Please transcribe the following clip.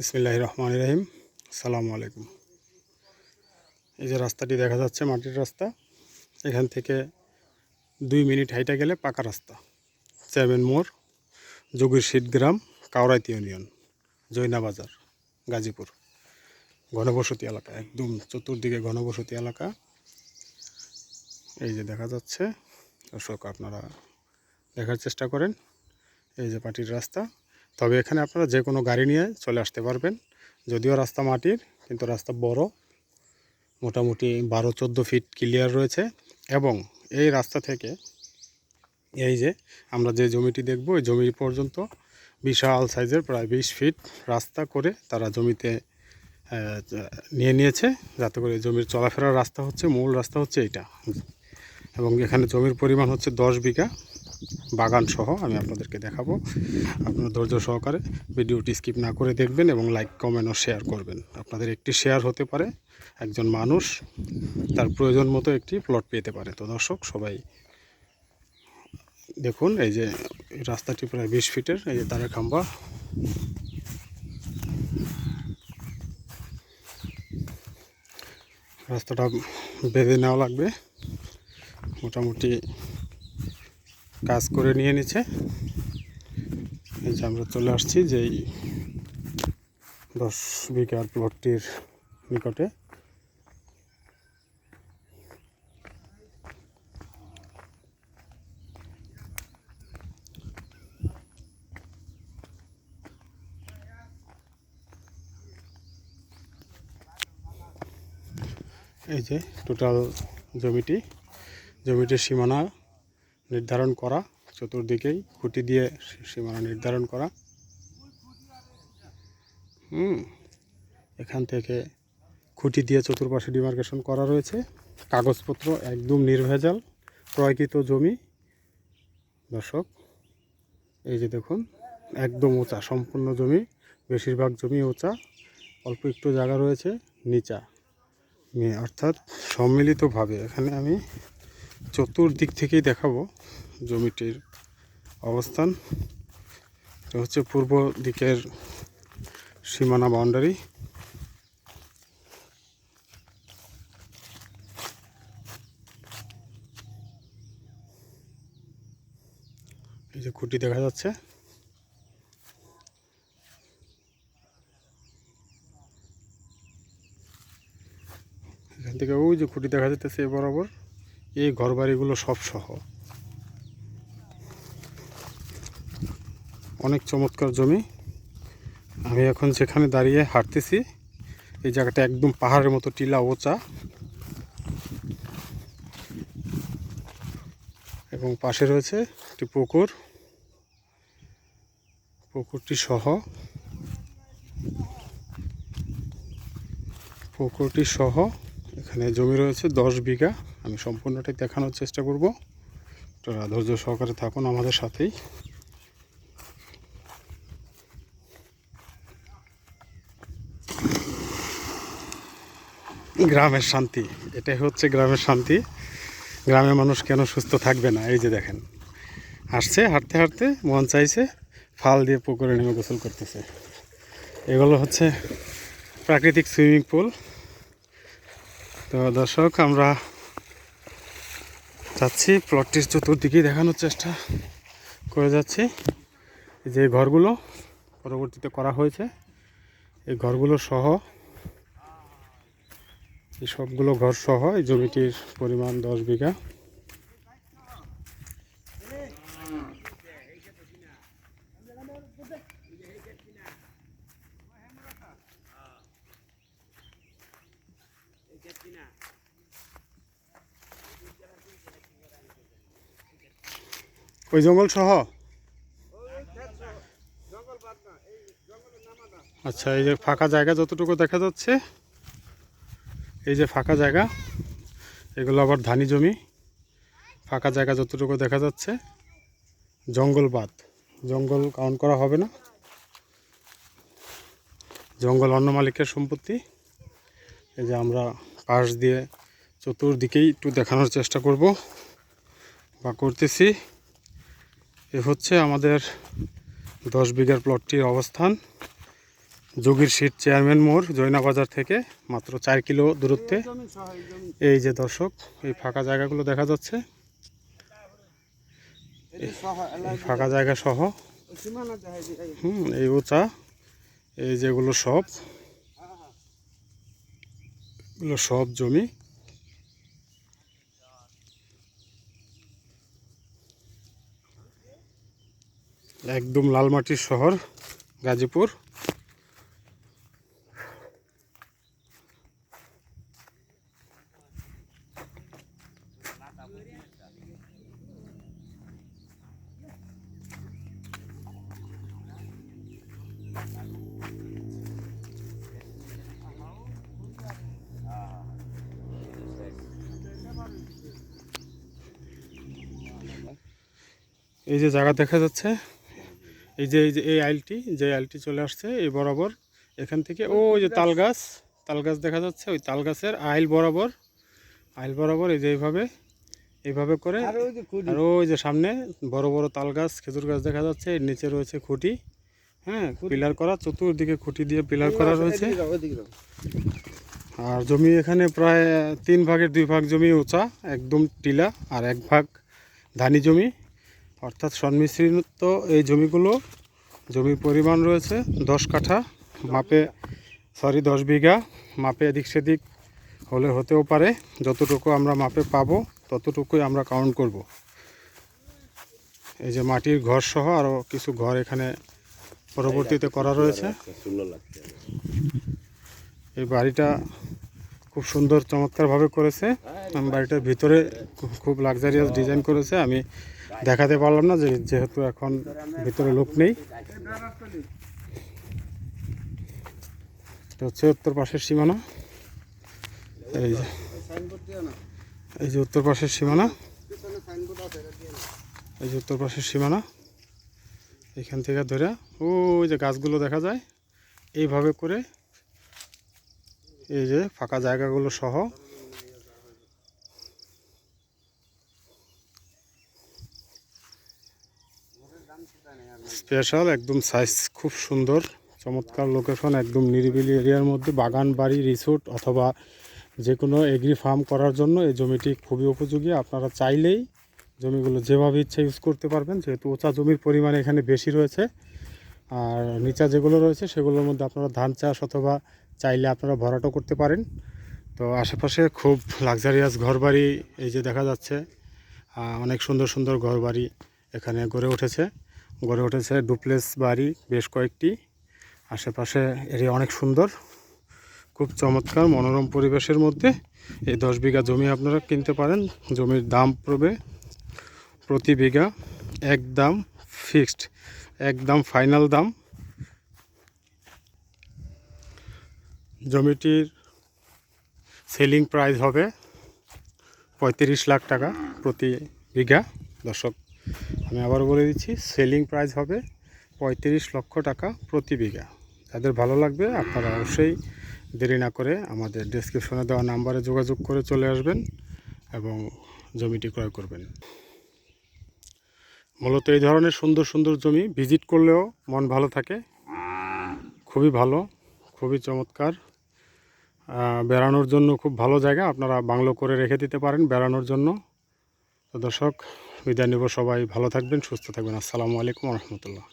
ইসমিল্লাহ রহমান রহিম। সালামু আলাইকুম। এই যে রাস্তাটি দেখা যাচ্ছে, মাটির রাস্তা, এখান থেকে দুই মিনিট হাইটা গেলে পাকা রাস্তা। চেয়ারম্যান মোড়, যোগীর শীতগ্রাম কাউরাইতি ইউনিয়ন, জৈনা বাজার, গাজীপুর। ঘনবসতি এলাকা, একদম চতুর্দিকে ঘনবসতি এলাকা। এই যে দেখা যাচ্ছে, দর্শক আপনারা দেখার চেষ্টা করেন। এই যে পাটির রাস্তা তবে এখানে আপনারা যে কোনো গাড়ি নিয়ে চলে আসতে পারবেন। যদিও রাস্তা মাটির, কিন্তু রাস্তা বড়। মোটামুটি বারো, চোদ্দ ফিট ক্লিয়ার রয়েছে। এবং এই রাস্তা থেকে এই যে আমরা যে জমিটি দেখব ওই জমি পর্যন্ত বিশাল সাইজের প্রায় বিশ ফিট রাস্তা করে তারা জমিতে নিয়ে নিয়েছে। যাতে করে জমির চলাফেরার রাস্তা হচ্ছে, মূল রাস্তা হচ্ছে এইটা। এবং এখানে জমির পরিমাণ হচ্ছে দশ বিঘা। বাগান সহ আমি আপনাদেরকে দেখাবো। আপনারা ধৈর্য সহকারে ভিডিওটি স্কিপ না করে দেখবেন এবং লাইক, কমেন্ট ও শেয়ার করবেন। আপনাদের একটি শেয়ার হতে পারে, একজন মানুষ তার প্রয়োজন মতো একটি প্লট পেতে পারে। তো দর্শক, সবাই দেখুন, এই যে রাস্তাটি প্রায় বিশ ফিটের, এই যে তারের খাম্বা। রাস্তাটা বেঁধে নেওয়া লাগবে। মোটামুটি কাজ করে নিয়ে নিচ্ছে। এই যে আমরা চলে আসছি যেই দশ বিঘার প্লটটির নিকটে। এই যে টোটাল জমিটি, জমিটির সীমানা নির্ধারণ করা, চতুর্দিকেই খুঁটি দিয়ে সীমানা নির্ধারণ করা। হুম, এখান থেকে খুঁটি দিয়ে চতুর্পাশে ডিমার্কেশন করা রয়েছে। কাগজপত্র একদম নির্ভেজাল, ক্রয়কৃত জমি। দর্শক, এই যে দেখুন, একদম উঁচা, সম্পূর্ণ জমি, বেশিরভাগ জমি উঁচা, অল্প একটু জায়গা রয়েছে, নিচা। অর্থাৎ সম্মিলিতভাবে এখানে আমি চতুর্দিক থেকেই দেখাবো জমিটির অবস্থান। এটা হচ্ছে পূর্ব দিকের সীমানা বাউন্ডারি এই যে খুঁটি দেখা যাচ্ছে। এখান থেকে ওই যে খুঁটি দেখা যাচ্ছে এ বরাবর। এই ঘরবাড়িগুলো সব সহ। অনেক চমৎকার জমি। আমি এখন যেখানে দাঁড়িয়ে হাঁটতেছি, এই জায়গাটা একদম পাহাড়ের মতো টিলা ওচা। এবং পাশে রয়েছে একটি পুকুর। পুকুরটি সহ। পুকুরটি সহ। এখানে জমি রয়েছে, দশ বিঘা। আমি সম্পূর্ণটাই দেখানোর চেষ্টা করব। আপনারা ধৈর্য সহকারে থাকুন আমাদের সাথেই। গ্রামের শান্তি, এটাই হচ্ছে গ্রামের শান্তি। গ্রামের মানুষ কেন সুস্থ থাকবে না? এই যে দেখেন, আসছে, হাঁটতে হাঁটতে মন চাইছে, ফাল দিয়ে পুকুরে নেমে গোসল করতেছে। এগুলো হচ্ছে প্রাকৃতিক সুইমিং পুল। তো দর্শক, আমরা যাচ্ছি প্লটটির চতুর্দিকে দেখানোর চেষ্টা করে যাচ্ছি। যে ঘরগুলো পরবর্তীতে করা হয়েছে, এই ঘরগুলো সহ, এই সবগুলো ঘর সহ এই জমিটির পরিমাণ দশ বিঘা। ওই জঙ্গল সহ? আচ্ছা এই যে ফাঁকা জায়গা যতটুকু দেখা যাচ্ছে, এই যে ফাঁকা জায়গা, এগুলো আবার ধানি জমি। ফাঁকা জায়গা যতটুকু দেখা যাচ্ছে, জঙ্গল বাদ জঙ্গল কাউন্ট করা হবে না। জঙ্গল অন্য মালিকের সম্পত্তি। এই যে আমরা পাশ দিয়ে চতুর্দিকেই একটু দেখানোর চেষ্টা করব বা করতেছি। এ হচ্ছে আমাদের দশ বিঘার প্লটটির অবস্থান। যোগীর সিট চেয়ারম্যান মোড় জৈনা বাজার থেকে মাত্র চার কিলো দূরত্বে। এই যে দর্শক, এই ফাঁকা জায়গাগুলো দেখা যাচ্ছে। ফাঁকা জায়গা সহ। হুম, এই উঁচা, এই যেগুলো সব, এগুলো সব জমি। একদম লাল মাটির শহর গাজীপুর। এই যে জায়গা দেখা যাচ্ছে এই যে এই যে এই আইলটি যে আইলটি চলে আসছে এই বরাবর এখান থেকে ওই যে তাল গাছ। তাল গাছ দেখা যাচ্ছে ওই তাল গাছের আইল বরাবর আইল বরাবর এই যে এইভাবে এইভাবে করে আর ওই যে সামনে বড় বড় তাল গাছ খেজুর গাছ দেখা যাচ্ছে এর নিচে রয়েছে খুঁটি হ্যাঁ পিলার করা চতুর্দিকে খুঁটি দিয়ে পিলার করা রয়েছে। আর জমি এখানে প্রায় তিন ভাগের দুই ভাগ জমি উঁচা একদম টিলা আর এক ভাগ ধানি জমি। অর্থাৎ সন্মিশ্রিত এই জমিগুলো, জমির পরিমাণ রয়েছে দশ কাঠা, মাপে সরি দশ বিঘা, মাপে এদিক সেদিক হলে হতেও পারে, যতটুকু আমরা মাপে পাবো, ততটুকুই আমরা কাউন্ট করব। এই যে মাটির ঘর সহ আরও কিছু ঘর এখানে পরবর্তীতে করা রয়েছে। এই বাড়িটা খুব সুন্দর চমৎকারভাবে করেছে। বাড়িটার ভিতরে খুব লাক্সারিয়াস ডিজাইন করেছে। আমি দেখাতে পারলাম না যেহেতু এখন ভিতরে লোক নেই। হচ্ছে উত্তর পাশের সীমানা। এই যে এই যে উত্তর পাশের সীমানা। এই যে উত্তর পাশের সীমানা। এখান থেকে ধরে ওই যে গাছগুলো দেখা যায়, এইভাবে করে এই যে ফাঁকা জায়গাগুলো সহ স্পেশাল, একদম সাইজ খুব সুন্দর। চমৎকার লোকেশন একদম নিরিবিলি এরিয়ার মধ্যে, বাগান, বাড়ি রিসোর্ট অথবা যে কোনো এগ্রি ফার্ম করার জন্য এই জমিটি খুবই উপযোগী। আপনারা চাইলেই জমিগুলো যেভাবে ইচ্ছা ইউজ করতে পারবেন, যেহেতু উঁচা জমির পরিমাণ এখানে বেশি রয়েছে। আর নিচা যেগুলো রয়েছে, সেগুলোর মধ্যে আপনারা ধান চাষ অথবা চাইলে আপনারা ভরাটও করতে পারেন। তো আশেপাশে খুব লাক্সারিয়াস ঘরবাড়ি, এই যে দেখা যাচ্ছে অনেক সুন্দর সুন্দর ঘরবাড়ি এখানে গড়ে উঠেছে। গড়ে উঠেছে ডুপ্লেস বাড়ি, বেশ কয়েকটি। আশেপাশে এরিয়া অনেক সুন্দর। খুব চমৎকার, মনোরম পরিবেশের মধ্যে। এই দশ বিঘা জমি আপনারা কিনতে পারেন। জমির দাম পড়বে প্রতি বিঘা একদম ফিক্সড, একদম ফাইনাল দাম। জমিটির সেলিং প্রাইস হবে পঁয়ত্রিশ লাখ টাকা প্রতি বিঘা। দর্শক আমি আবার বলে দিচ্ছি সেলিং প্রাইস হবে পঁয়ত্রিশ লক্ষ টাকা প্রতি বিঘা। যাদের ভালো লাগবে, আপনারা অবশ্যই দেরি না করে আমাদের ডেসক্রিপশনে দেওয়া নাম্বারে যোগাযোগ করে চলে আসবেন এবং জমিটি ক্রয় করবেন। মূলত এই ধরনের সুন্দর সুন্দর জমি ভিজিট করলেও মন ভালো থাকে। খুবই ভালো, খুবই চমৎকার। বেড়ানোর জন্য খুব ভালো জায়গা, আপনারা বাংলো করে রেখে দিতে পারেন বেড়ানোর জন্য। তো দর্শক বিদায় নেব সবাই ভালো থাকবেন সুস্থ থাকবেন। আসসালামু আলাইকুম রহমতুল্লাহ।